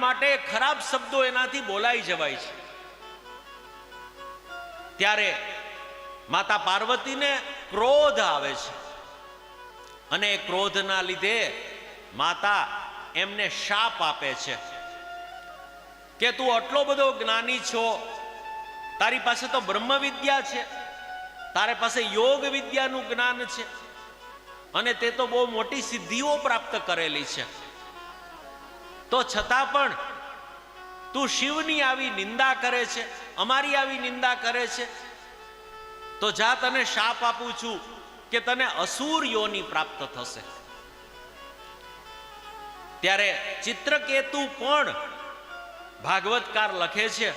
માટે ખરાબ શબ્દો એનાથી બોલાઈ જવાય છે. ત્યારે માતા પાર્વતીને ક્રોધ આવે છે. અને ક્રોધના લીધે માતા એમને શાપ આપે છે. કે તું આટલો બધો જ્ઞાની છો, તારી પાસે તો બ્રહ્મ વિદ્યા છે, તારી પાસે યોગ વિદ્યાનું જ્ઞાન છે, અને તે તો બહુ મોટી સિદ્ધિઓ પ્રાપ્ત કરેલી છે. તો છતાં પણ તું શિવની આવી નિંદા કરે છે, અમારી આવી નિંદા કરે છે, તો જા તને શાપ આપું છું કે તને અસુર યોની પ્રાપ્ત થશે. ત્યારે ચિત્રકેતુ પણ ભાગવતકાર લખે છે,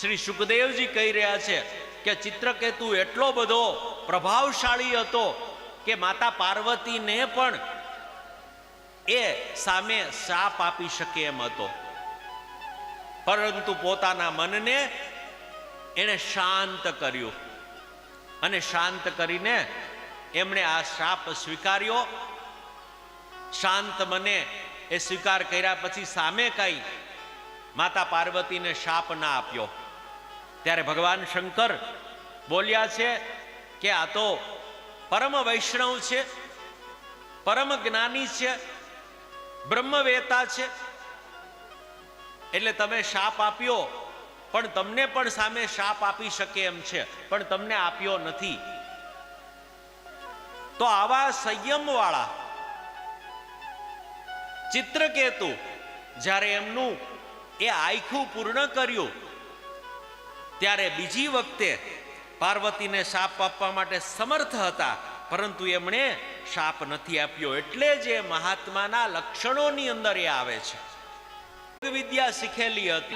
શ્રી સુખદેવજી કહી રહ્યા છે કે ચિત્રકેતુ એટલો બધો પ્રભાવશાળી હતો કે માતા પાર્વતીને પણ એ સામે શાપ આપી શકે એમ હતો. પરંતુ પોતાના મનને એણે શાંત કર્યું. અને શાંત કરીને એમણે આ શાપ સ્વીકાર્યો. શાંત મને એ સ્વીકાર કર્યા પછી સામે કઈ માતા પાર્વતીને શાપ ના આપ્યો. ત્યારે ભગવાન શંકર બોલ્યા છે કે આ તો પરમ વૈષ્ણવ છે, પરમ જ્ઞાની છે બ્રહ્મવેતા છે. એટલે તમે શાપ આપ્યો, પણ તમને પણ સામે શાપ આપી શકે એમ છે, પણ તમને આપ્યો નથી. તો આવા સંયમ વાળા ચિત્રકેતુ જ્યારે એમનું એ આખું પૂર્ણ કર્યું, ત્યારે બીજી વખતે પાર્વતીને શાપ આપવા માટે સમર્થ હતા. પરંતુ એમણે શાપ નથી આપ્યો એટલે જ મહાત્માના લક્ષણોની અંદર એ આવે છે. વિદ્યા શીખેલી હતી